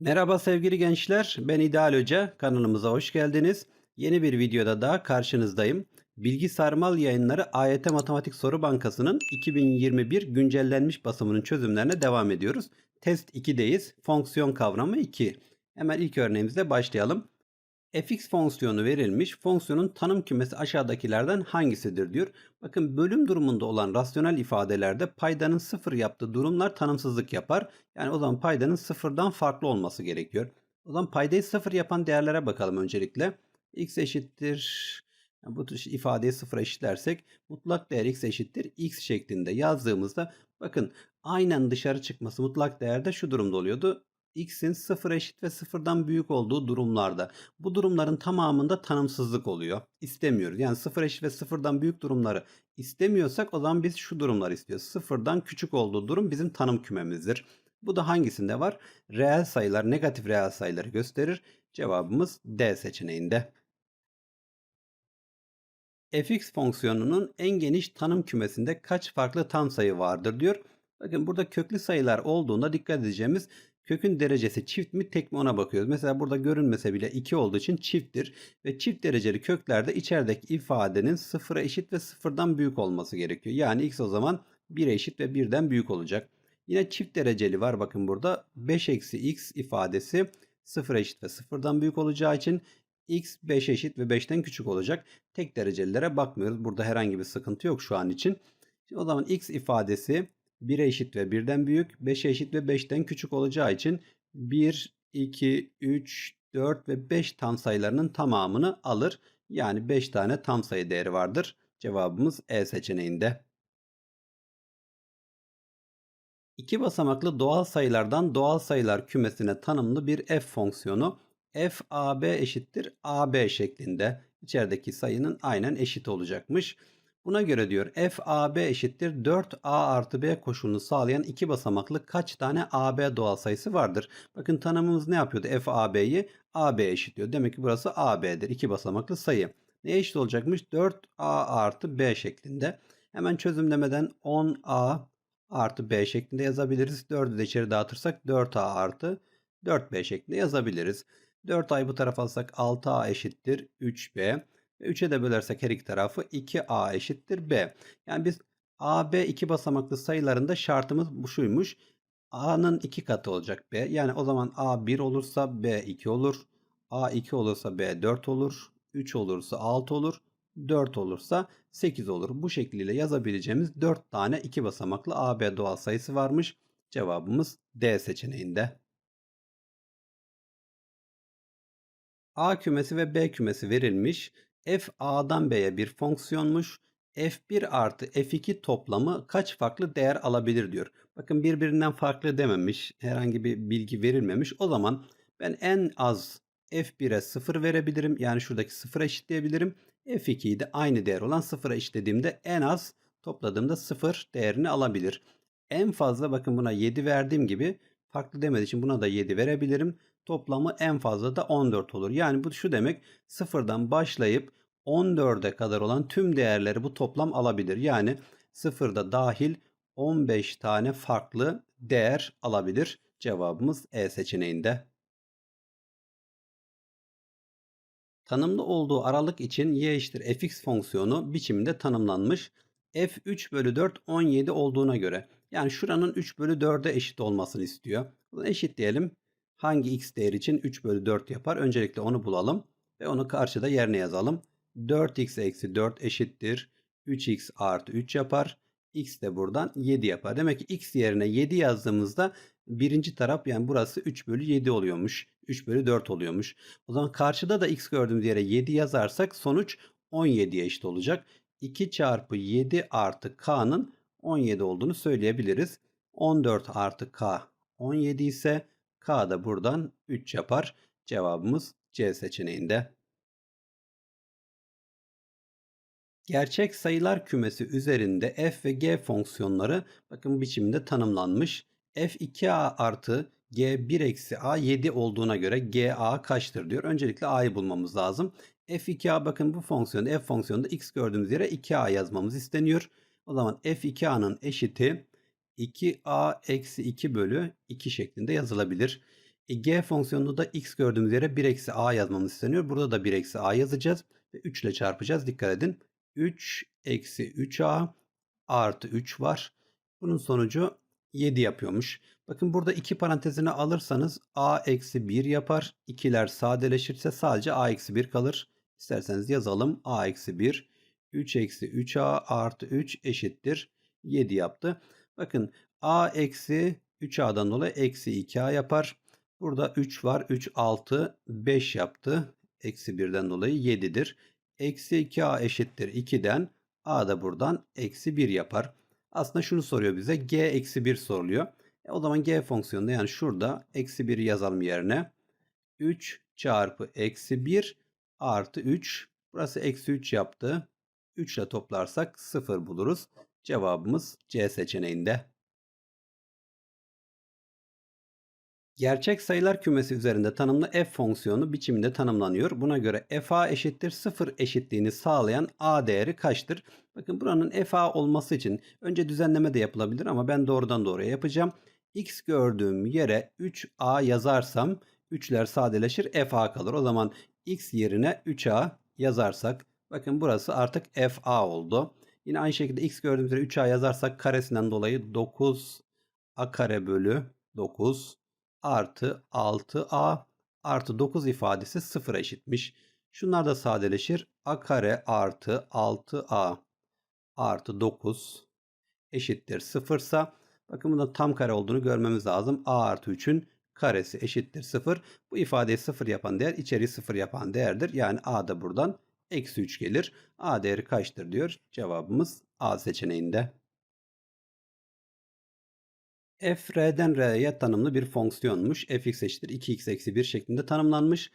Merhaba sevgili gençler, ben İdeal Hoca. Kanalımıza hoş geldiniz. Yeni bir videoda daha karşınızdayım. Bilgi Sarmal Yayınları AYT Matematik Soru Bankası'nın 2021 güncellenmiş basımının çözümlerine devam ediyoruz. Test 2'deyiz. Fonksiyon kavramı 2. Hemen ilk örneğimizle başlayalım. Fx fonksiyonu verilmiş. Fonksiyonun tanım kümesi aşağıdakilerden hangisidir diyor. Bakın bölüm durumunda olan rasyonel ifadelerde paydanın sıfır yaptığı durumlar tanımsızlık yapar. Yani o zaman paydanın sıfırdan farklı olması gerekiyor. O zaman paydayı sıfır yapan değerlere bakalım öncelikle. x eşittir yani bu ifadeyi sıfıra eşitlersek mutlak değer x eşittir x şeklinde yazdığımızda bakın aynen dışarı çıkması mutlak değerde şu durumda oluyordu x'in sıfır eşit ve sıfırdan büyük olduğu durumlarda. Bu durumların tamamında tanımsızlık oluyor. İstemiyoruz. Yani sıfır eşit ve sıfırdan büyük durumları istemiyorsak o zaman biz şu durumları istiyoruz. Sıfırdan küçük olduğu durum bizim tanım kümemizdir. Bu da hangisinde var? Reel sayılar, negatif reel sayıları gösterir. Cevabımız D seçeneğinde. fx fonksiyonunun en geniş tanım kümesinde kaç farklı tam sayı vardır diyor. Bakın burada köklü sayılar olduğunda dikkat edeceğimiz kökün derecesi çift mi tek mi ona bakıyoruz. Mesela burada görünmese bile 2 olduğu için çifttir. Ve çift dereceli köklerde içerideki ifadenin sıfıra eşit ve sıfırdan büyük olması gerekiyor. Yani x o zaman 1'e eşit ve 1'den büyük olacak. Yine çift dereceli var bakın burada 5 eksi x ifadesi 0 eşit ve sıfırdan büyük olacağı için x 5 eşit ve 5'ten küçük olacak. Tek derecelilere bakmıyoruz. Burada herhangi bir sıkıntı yok şu an için. Şimdi o zaman x ifadesi 1'e eşit ve 1'den büyük, 5'e eşit ve 5'ten küçük olacağı için 1, 2, 3, 4 ve 5 tam sayılarının tamamını alır. Yani 5 tane tam sayı değeri vardır. Cevabımız E seçeneğinde. İki basamaklı doğal sayılardan doğal sayılar kümesine tanımlı bir f fonksiyonu f ab eşittir ab şeklinde içerideki sayının aynen eşit olacakmış. Buna göre diyor f ab eşittir 4a artı b koşulunu sağlayan iki basamaklı kaç tane ab doğal sayısı vardır? Bakın tanımımız ne yapıyordu? f ab'yi ab eşitliyor. Demek ki burası ab'dir. İki basamaklı sayı. Ne eşit olacakmış? 4a artı b şeklinde. Hemen çözümlemeden 10a artı b şeklinde yazabiliriz. 4'ü de içeri dağıtırsak 4a artı 4b şeklinde yazabiliriz. 4a'yı bu tarafa alsak 6a eşittir 3b. Ve 3'e de bölersek her iki tarafı 2a eşittir b. Yani biz a, b iki basamaklı sayılarında şartımız bu şuymuş. a'nın iki katı olacak b. Yani o zaman a 1 olursa b 2 olur. a 2 olursa b 4 olur. 3 olursa 6 olur. 4 olursa 8 olur. Bu şekliyle yazabileceğimiz 4 tane iki basamaklı AB doğal sayısı varmış. Cevabımız D seçeneğinde. A kümesi ve B kümesi verilmiş. F A'dan B'ye bir fonksiyonmuş. F1 artı F2 toplamı kaç farklı değer alabilir diyor. Bakın birbirinden farklı dememiş. Herhangi bir bilgi verilmemiş. O zaman ben en az F1'e 0 verebilirim. Yani şuradaki 0'a eşitleyebilirim. F2'yi de aynı değer olan 0'a eşitlediğimde en az topladığımda 0 değerini alabilir. En fazla bakın buna 7 verdiğim gibi farklı demediği için buna da 7 verebilirim. Toplamı en fazla da 14 olur. Yani bu şu demek sıfırdan başlayıp 14'e kadar olan tüm değerleri bu toplam alabilir. Yani sıfırda dahil 15 tane farklı değer alabilir. Cevabımız E seçeneğinde. Tanımlı olduğu aralık için y eşittir fx fonksiyonu biçiminde tanımlanmış. f3 bölü 4 17 olduğuna göre yani şuranın 3 bölü 4'e eşit olmasını istiyor. Bunu eşit diyelim. Hangi x değer için 3 bölü 4 yapar? Öncelikle onu bulalım ve onu karşıda yerine yazalım. 4x eksi 4 eşittir. 3x artı 3 yapar. x de buradan 7 yapar. Demek ki x yerine 7 yazdığımızda birinci taraf yani burası 3 bölü 7 oluyormuş. 3 bölü 4 oluyormuş. O zaman karşıda da x gördüğümüz yere 7 yazarsak sonuç 17'ye eşit olacak. 2 çarpı 7 artı k'nın 17 olduğunu söyleyebiliriz. 14 artı k 17 ise k da buradan 3 yapar. Cevabımız C seçeneğinde. Gerçek sayılar kümesi üzerinde f ve g fonksiyonları bakın bu biçimde tanımlanmış. f2a artı g1 eksi a 7 olduğuna göre ga kaçtır diyor. Öncelikle a'yı bulmamız lazım. f2a bakın bu fonksiyon f fonksiyonunda x gördüğümüz yere 2a yazmamız isteniyor. O zaman f2a'nın eşiti 2a eksi 2 bölü 2 şeklinde yazılabilir. E, g fonksiyonunda da x gördüğümüz yere 1 eksi a yazmamız isteniyor. Burada da 1 eksi a yazacağız. Ve 3 ile çarpacağız. Dikkat edin. 3 eksi 3a artı 3 var. Bunun sonucu 7 yapıyormuş. Bakın burada iki parantezine alırsanız a eksi 1 yapar. İkiler sadeleşirse sadece a eksi 1 kalır. İsterseniz yazalım. a eksi 1 3 eksi 3a artı 3 eşittir. 7 yaptı. Bakın a eksi 3a'dan dolayı eksi 2a yapar. Burada 3 var. 3 6 5 yaptı. Eksi 1'den dolayı 7'dir. Eksi 2a eşittir 2'den. a da buradan eksi 1 yapar. Aslında şunu soruyor bize. g eksi 1 soruluyor. E o zaman g fonksiyonunda yani şurada eksi 1'i yazalım yerine. 3 çarpı eksi 1 artı 3. Burası eksi 3 yaptı. 3 ile toplarsak 0 buluruz. Cevabımız C seçeneğinde. Gerçek sayılar kümesi üzerinde tanımlı f fonksiyonu biçiminde tanımlanıyor. Buna göre fa eşittir 0 eşitliğini sağlayan a değeri kaçtır? Bakın buranın fa olması için önce düzenleme de yapılabilir ama ben doğrudan doğruya yapacağım. x gördüğüm yere 3a yazarsam 3'ler sadeleşir fa kalır. O zaman x yerine 3a yazarsak bakın burası artık fa oldu. Yine aynı şekilde x gördüğümüz yere 3a yazarsak karesinden dolayı 9 a kare bölü 9 artı 6a artı 9 ifadesi 0 eşitmiş. Şunlar da sadeleşir. a kare artı 6a artı 9 eşittir 0 ise bakın bunda tam kare olduğunu görmemiz lazım. a artı 3'ün karesi eşittir 0. Bu ifadeyi 0 yapan değer içeriği 0 yapan değerdir. Yani a da buradan eksi 3 gelir. a değeri kaçtır diyor. Cevabımız a seçeneğinde. F r'den r'ye tanımlı bir fonksiyonmuş. fx eşittir 2x eksi 1 şeklinde tanımlanmış.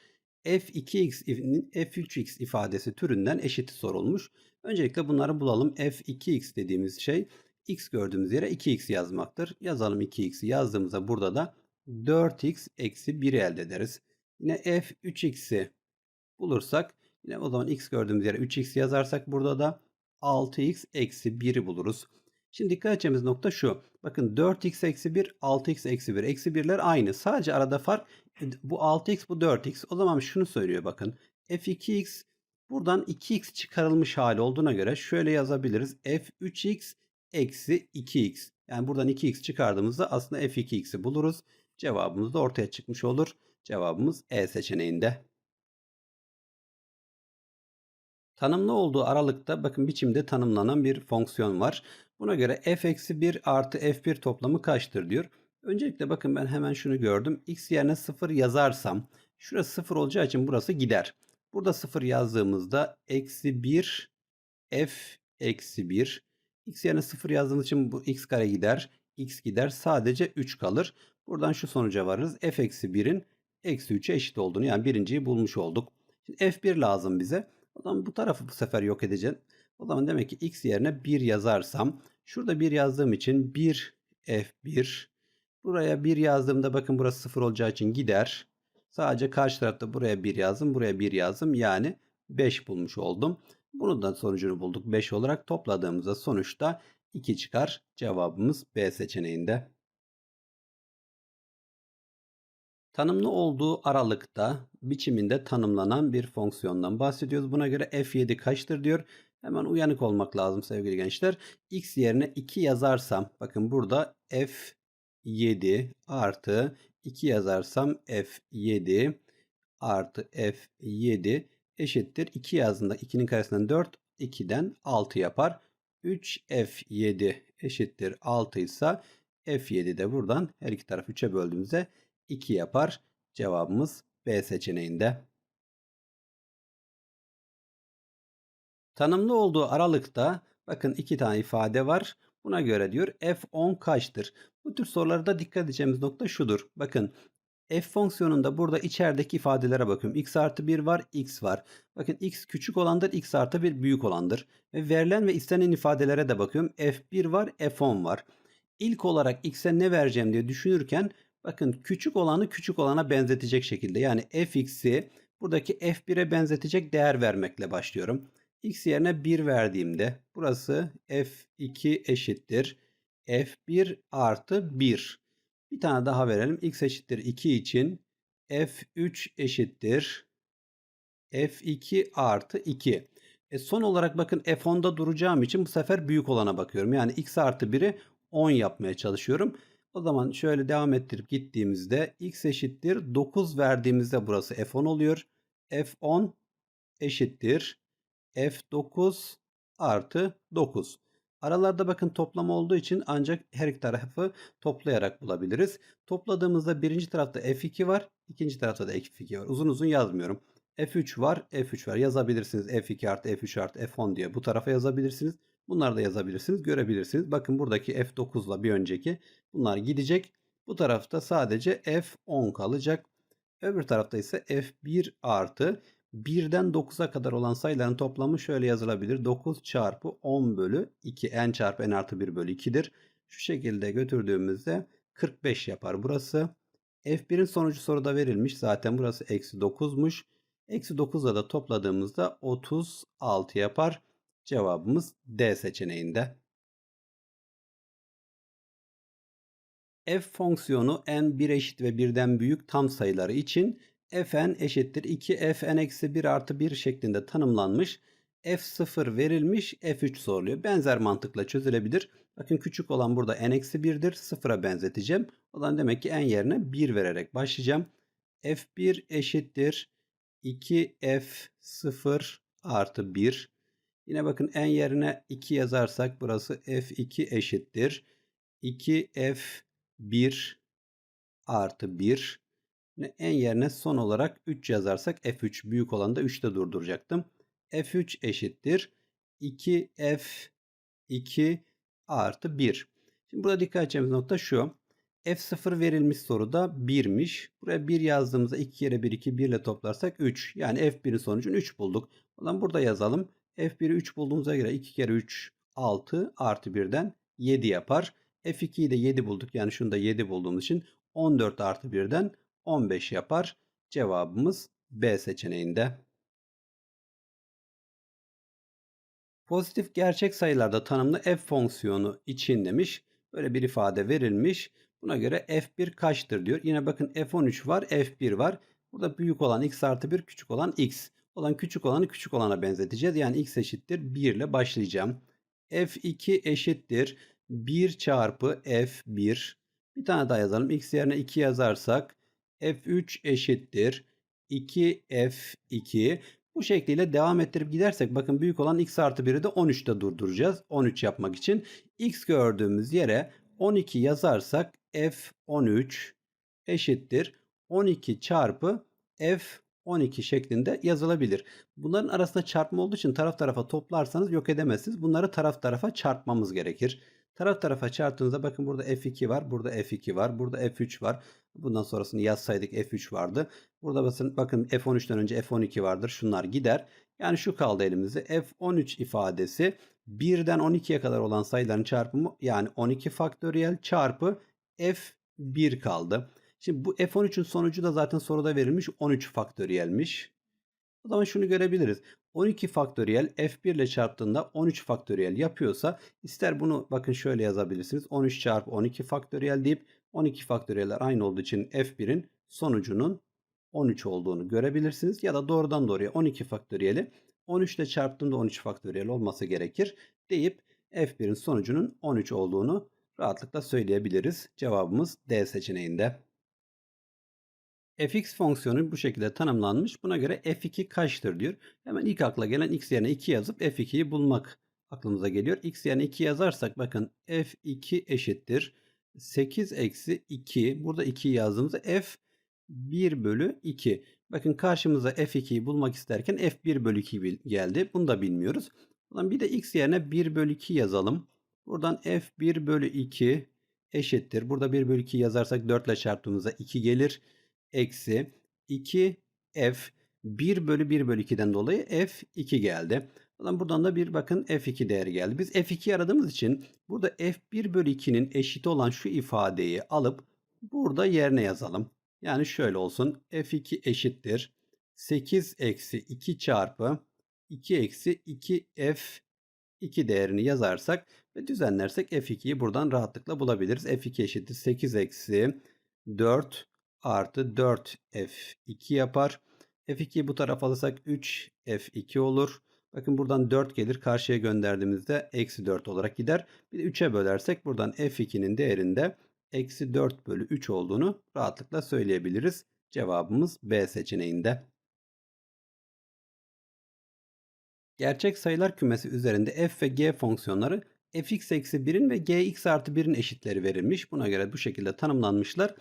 f2x'in f3x ifadesi türünden eşiti sorulmuş. Öncelikle bunları bulalım. f2x dediğimiz şey x gördüğümüz yere 2x yazmaktır. Yazalım 2x'i yazdığımızda burada da 4x eksi 1'i elde ederiz. Yine f3x'i bulursak yine o zaman x gördüğümüz yere 3x yazarsak burada da 6x eksi 1'i buluruz. Şimdi dikkat edeceğimiz nokta şu. Bakın 4x eksi 1, 6x eksi 1. Eksi 1'ler aynı. Sadece arada fark e, bu 6x bu 4x. O zaman şunu söylüyor bakın. f2x buradan 2x çıkarılmış hali olduğuna göre şöyle yazabiliriz. f3x eksi 2x. Yani buradan 2x çıkardığımızda aslında f2x'i buluruz. Cevabımız da ortaya çıkmış olur. Cevabımız E seçeneğinde. Tanımlı olduğu aralıkta bakın biçimde tanımlanan bir fonksiyon var. Buna göre f eksi 1 artı f1 toplamı kaçtır diyor. Öncelikle bakın ben hemen şunu gördüm. x yerine 0 yazarsam şurası 0 olacağı için burası gider. Burada 0 yazdığımızda eksi 1 f eksi 1 x yerine 0 yazdığımız için bu x kare gider. x gider sadece 3 kalır. Buradan şu sonuca varırız. f eksi 1'in eksi 3'e eşit olduğunu yani birinciyi bulmuş olduk. Şimdi f1 lazım bize. O zaman bu tarafı bu sefer yok edeceğim. O zaman demek ki x yerine 1 yazarsam şurada 1 yazdığım için 1 f1 buraya 1 yazdığımda bakın burası 0 olacağı için gider. Sadece karşı tarafta buraya 1 yazdım. Buraya 1 yazdım. Yani 5 bulmuş oldum. Bunun da sonucunu bulduk. 5 olarak topladığımızda sonuçta 2 çıkar. Cevabımız B seçeneğinde. Tanımlı olduğu aralıkta biçiminde tanımlanan bir fonksiyondan bahsediyoruz. Buna göre f7 kaçtır diyor. Hemen uyanık olmak lazım sevgili gençler. x yerine 2 yazarsam bakın burada f7 artı 2 yazarsam f7 artı f7 eşittir. 2 yazdığında 2'nin karesinden 4 2'den 6 yapar. 3f7 eşittir 6 ise f7 de buradan her iki tarafı 3'e böldüğümüzde 2 yapar. Cevabımız B seçeneğinde. Tanımlı olduğu aralıkta bakın iki tane ifade var. Buna göre diyor f10 kaçtır? Bu tür sorularda dikkat edeceğimiz nokta şudur. Bakın f fonksiyonunda burada içerideki ifadelere bakıyorum. x artı 1 var, x var. Bakın x küçük olandır, x artı 1 büyük olandır. Ve verilen ve istenen ifadelere de bakıyorum. f1 var, f10 var. İlk olarak x'e ne vereceğim diye düşünürken bakın küçük olanı küçük olana benzetecek şekilde. Yani fx'i buradaki f1'e benzetecek değer vermekle başlıyorum x yerine 1 verdiğimde burası f2 eşittir f1 artı 1. Bir tane daha verelim. x eşittir 2 için f3 eşittir f2 artı 2. E son olarak bakın f10'da duracağım için bu sefer büyük olana bakıyorum. Yani x artı 1'i 10 yapmaya çalışıyorum. O zaman şöyle devam ettirip gittiğimizde x eşittir 9 verdiğimizde burası f10 oluyor. f10 eşittir f9 artı 9. Aralarda bakın toplam olduğu için ancak her iki tarafı toplayarak bulabiliriz. Topladığımızda birinci tarafta f2 var, ikinci tarafta da f2 var. Uzun uzun yazmıyorum. f3 var, f3 var. Yazabilirsiniz f2 artı f3 artı f10 diye bu tarafa yazabilirsiniz. Bunları da yazabilirsiniz, görebilirsiniz. Bakın buradaki f9 ile bir önceki bunlar gidecek. Bu tarafta sadece f10 kalacak. Öbür tarafta ise f1 artı 1'den 9'a kadar olan sayıların toplamı şöyle yazılabilir. 9 çarpı 10 bölü 2 n çarpı n artı 1 bölü 2'dir. Şu şekilde götürdüğümüzde 45 yapar burası. F1'in sonucu soruda verilmiş. Zaten burası eksi 9'muş. Eksi 9'la da topladığımızda 36 yapar. Cevabımız D seçeneğinde. F fonksiyonu n 1 eşit ve 1'den büyük tam sayıları için fn eşittir 2 fn eksi 1 artı 1 şeklinde tanımlanmış. f0 verilmiş f3 soruluyor. Benzer mantıkla çözülebilir. Bakın küçük olan burada n eksi 1'dir. Sıfıra benzeteceğim. O zaman demek ki n yerine 1 vererek başlayacağım. f1 eşittir 2 f0 artı 1. Yine bakın n yerine 2 yazarsak burası f2 eşittir. 2 f1 artı 1 en yerine son olarak 3 yazarsak F3 büyük olan da 3'te durduracaktım. F3 eşittir 2F2 artı 1. Şimdi burada dikkat edeceğimiz nokta şu. F0 verilmiş soruda 1'miş. Buraya 1 yazdığımızda 2 kere 1 2 1 ile toplarsak 3. Yani F1'in sonucunu 3 bulduk. O zaman burada yazalım. F1'i 3 bulduğumuza göre 2 kere 3 6 artı 1'den 7 yapar. F2'yi de 7 bulduk. Yani şunu da 7 bulduğumuz için 14 artı 1'den 15 yapar. Cevabımız B seçeneğinde. Pozitif gerçek sayılarda tanımlı f fonksiyonu için demiş. Böyle bir ifade verilmiş. Buna göre f1 kaçtır diyor. Yine bakın f13 var, f1 var. Burada büyük olan x artı 1, küçük olan x. Olan küçük olanı küçük olana benzeteceğiz. Yani x eşittir 1 ile başlayacağım. f2 eşittir 1 çarpı f1. Bir tane daha yazalım. x yerine 2 yazarsak f3 eşittir 2f2. Bu şekliyle devam ettirip gidersek bakın büyük olan x artı 1'i de 13'te durduracağız. 13 yapmak için x gördüğümüz yere 12 yazarsak f13 eşittir 12 çarpı f12 şeklinde yazılabilir. Bunların arasında çarpma olduğu için taraf tarafa toplarsanız yok edemezsiniz. Bunları taraf tarafa çarpmamız gerekir. Taraf tarafa çarptığınızda bakın burada F2 var, burada F2 var, burada F3 var. Bundan sonrasını yazsaydık F3 vardı. Burada bakın, bakın F13'ten önce F12 vardır. Şunlar gider. Yani şu kaldı elimizde. F13 ifadesi 1'den 12'ye kadar olan sayıların çarpımı yani 12 faktöriyel çarpı F1 kaldı. Şimdi bu F13'ün sonucu da zaten soruda verilmiş 13 faktöriyelmiş. O zaman şunu görebiliriz. 12 faktöriyel f1 ile çarptığında 13 faktöriyel yapıyorsa ister bunu bakın şöyle yazabilirsiniz. 13 çarpı 12 faktöriyel deyip 12 faktöriyeller aynı olduğu için f1'in sonucunun 13 olduğunu görebilirsiniz. Ya da doğrudan doğruya 12 faktöriyeli 13 ile çarptığında 13 faktöriyel olması gerekir deyip f1'in sonucunun 13 olduğunu rahatlıkla söyleyebiliriz. Cevabımız D seçeneğinde fx fonksiyonu bu şekilde tanımlanmış. Buna göre f2 kaçtır diyor. Hemen ilk akla gelen x yerine 2 yazıp f2'yi bulmak aklımıza geliyor. x yerine 2 yazarsak bakın f2 eşittir. 8 eksi 2. Burada 2 yazdığımızda f 1 bölü 2. Bakın karşımıza f2'yi bulmak isterken f1 bölü 2 geldi. Bunu da bilmiyoruz. Bir de x yerine 1 bölü 2 yazalım. Buradan f1 bölü 2 eşittir. Burada 1 bölü 2 yazarsak 4 ile çarptığımızda 2 gelir eksi 2f 1 bölü 1 bölü 2'den dolayı f2 geldi. Buradan da bir bakın f2 değeri geldi. Biz f2 aradığımız için burada f1 bölü 2'nin eşit olan şu ifadeyi alıp burada yerine yazalım. Yani şöyle olsun. f2 eşittir. 8 eksi 2 çarpı 2 eksi 2 f 2 değerini yazarsak ve düzenlersek f2'yi buradan rahatlıkla bulabiliriz. f2 eşittir 8 eksi 4 artı 4 f2 yapar. f2'yi bu tarafa alırsak 3 f2 olur. Bakın buradan 4 gelir. Karşıya gönderdiğimizde eksi 4 olarak gider. Bir de 3'e bölersek buradan f2'nin değerinde eksi 4 bölü 3 olduğunu rahatlıkla söyleyebiliriz. Cevabımız B seçeneğinde. Gerçek sayılar kümesi üzerinde f ve g fonksiyonları fx eksi 1'in ve gx artı 1'in eşitleri verilmiş. Buna göre bu şekilde tanımlanmışlar.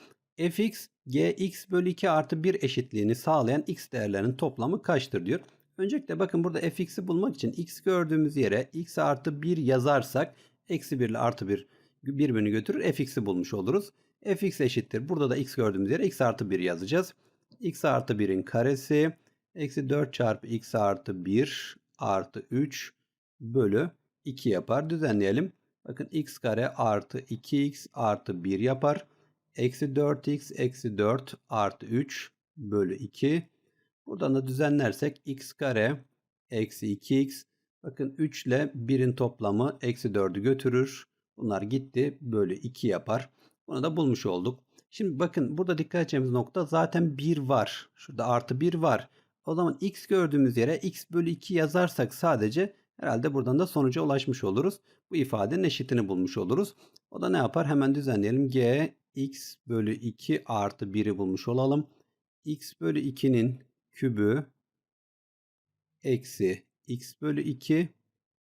fx gx bölü 2 artı 1 eşitliğini sağlayan x değerlerinin toplamı kaçtır diyor. Öncelikle bakın burada fx'i bulmak için x gördüğümüz yere x artı 1 yazarsak eksi 1 ile artı 1 birbirini götürür fx'i bulmuş oluruz. fx eşittir. Burada da x gördüğümüz yere x artı 1 yazacağız. x artı 1'in karesi eksi 4 çarpı x artı 1 artı 3 bölü 2 yapar. Düzenleyelim. Bakın x kare artı 2x artı 1 yapar. Eksi 4x eksi 4 artı 3 bölü 2. Buradan da düzenlersek x kare eksi 2x. Bakın 3 ile 1'in toplamı eksi 4'ü götürür. Bunlar gitti. Bölü 2 yapar. Bunu da bulmuş olduk. Şimdi bakın burada dikkat edeceğimiz nokta zaten 1 var. Şurada artı 1 var. O zaman x gördüğümüz yere x bölü 2 yazarsak sadece herhalde buradan da sonuca ulaşmış oluruz. Bu ifadenin eşitini bulmuş oluruz. O da ne yapar? Hemen düzenleyelim. g x bölü 2 artı 1'i bulmuş olalım. x bölü 2'nin kübü eksi x bölü 2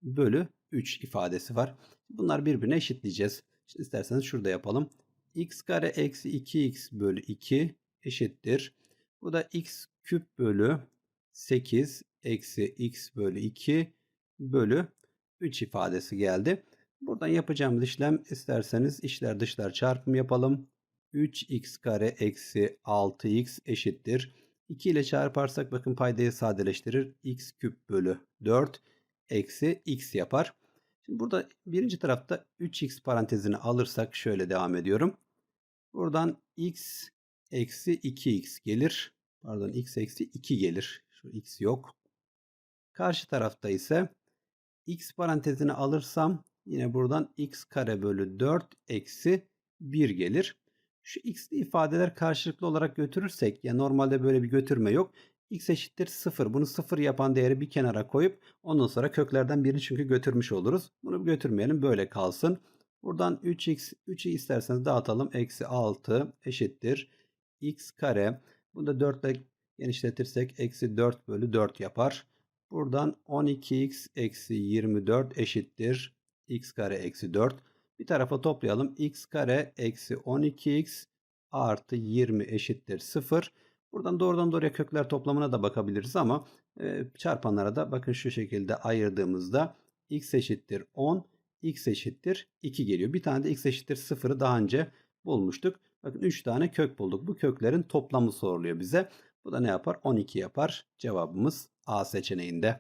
bölü 3 ifadesi var. Bunlar birbirine eşitleyeceğiz. Şimdi isterseniz şurada yapalım. x kare eksi 2x bölü 2 eşittir. Bu da x küp bölü 8 eksi x bölü 2 bölü 3 ifadesi geldi. Buradan yapacağımız işlem isterseniz içler dışlar çarpım yapalım. 3x kare eksi 6x eşittir. 2 ile çarparsak bakın paydayı sadeleştirir. x küp bölü 4 eksi x yapar. Şimdi burada birinci tarafta 3x parantezini alırsak şöyle devam ediyorum. Buradan x eksi 2x gelir. Pardon x eksi 2 gelir. Şu x yok. Karşı tarafta ise x parantezini alırsam yine buradan x kare bölü 4 eksi 1 gelir. Şu x'li ifadeler karşılıklı olarak götürürsek ya normalde böyle bir götürme yok. x eşittir 0. Bunu 0 yapan değeri bir kenara koyup ondan sonra köklerden birini çünkü götürmüş oluruz. Bunu götürmeyelim böyle kalsın. Buradan 3x 3'ü isterseniz dağıtalım. Eksi 6 eşittir. x kare. Bunu da 4 ile genişletirsek eksi 4 bölü 4 yapar. Buradan 12x eksi 24 eşittir. X kare eksi 4. Bir tarafa toplayalım. x kare eksi 12x artı 20 eşittir 0. Buradan doğrudan doğruya kökler toplamına da bakabiliriz ama e, çarpanlara da bakın şu şekilde ayırdığımızda x eşittir 10, x eşittir 2 geliyor. Bir tane de x eşittir 0'ı daha önce bulmuştuk. Bakın 3 tane kök bulduk. Bu köklerin toplamı soruluyor bize. Bu da ne yapar? 12 yapar. Cevabımız A seçeneğinde.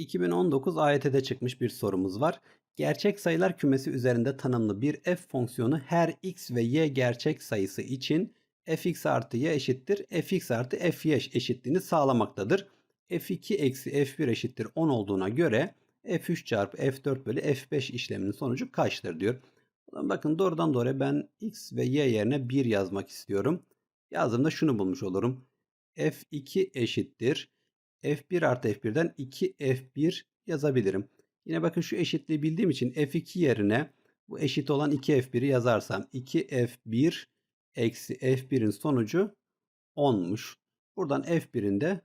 2019 AYT'de çıkmış bir sorumuz var. Gerçek sayılar kümesi üzerinde tanımlı bir f fonksiyonu her x ve y gerçek sayısı için fx artı y eşittir fx artı fy eşitliğini sağlamaktadır. f2 eksi f1 eşittir 10 olduğuna göre f3 çarpı f4 bölü f5 işleminin sonucu kaçtır diyor. Bakın doğrudan doğruya ben x ve y yerine 1 yazmak istiyorum. Yazdığımda şunu bulmuş olurum. f2 eşittir. F1 artı f1'den 2 f1 yazabilirim. Yine bakın şu eşitliği bildiğim için f2 yerine bu eşit olan 2 f1'i yazarsam 2 f1 eksi f1'in sonucu 10'muş. Buradan f1'in de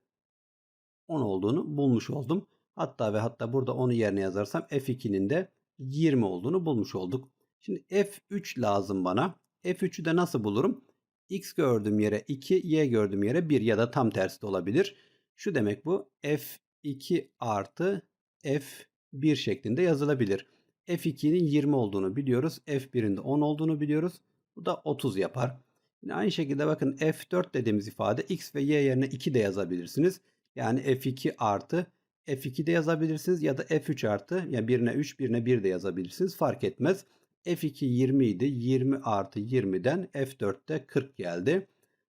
10 olduğunu bulmuş oldum. Hatta ve hatta burada onu yerine yazarsam f2'nin de 20 olduğunu bulmuş olduk. Şimdi f3 lazım bana. f3'ü de nasıl bulurum? x gördüğüm yere 2, y gördüğüm yere 1 ya da tam tersi de olabilir. Şu demek bu f2 artı f1 şeklinde yazılabilir. f2'nin 20 olduğunu biliyoruz. f1'in de 10 olduğunu biliyoruz. Bu da 30 yapar. Yine aynı şekilde bakın f4 dediğimiz ifade x ve y yerine 2 de yazabilirsiniz. Yani f2 artı f2 de yazabilirsiniz ya da f3 artı yani birine 3 birine 1 de yazabilirsiniz. Fark etmez. F2 20 idi. 20 artı 20'den F4'te 40 geldi.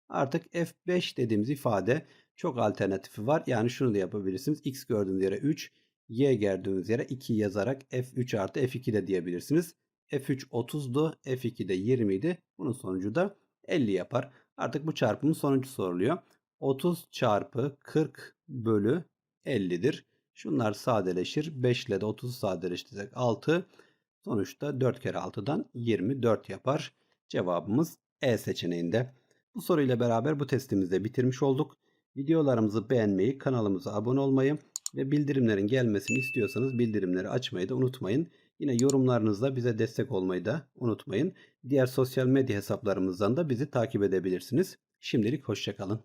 Artık F5 dediğimiz ifade çok alternatifi var. Yani şunu da yapabilirsiniz. X gördüğünüz yere 3, Y gördüğünüz yere 2 yazarak F3 artı F2 de diyebilirsiniz. F3 30'du, F2 de 20 idi. Bunun sonucu da 50 yapar. Artık bu çarpımın sonucu soruluyor. 30 çarpı 40 bölü 50'dir. Şunlar sadeleşir. 5 ile de 30'u sadeleştirsek 6. Sonuçta 4 kere 6'dan 24 yapar. Cevabımız E seçeneğinde. Bu soruyla beraber bu testimizi de bitirmiş olduk. Videolarımızı beğenmeyi, kanalımıza abone olmayı ve bildirimlerin gelmesini istiyorsanız bildirimleri açmayı da unutmayın. Yine yorumlarınızla bize destek olmayı da unutmayın. Diğer sosyal medya hesaplarımızdan da bizi takip edebilirsiniz. Şimdilik hoşçakalın.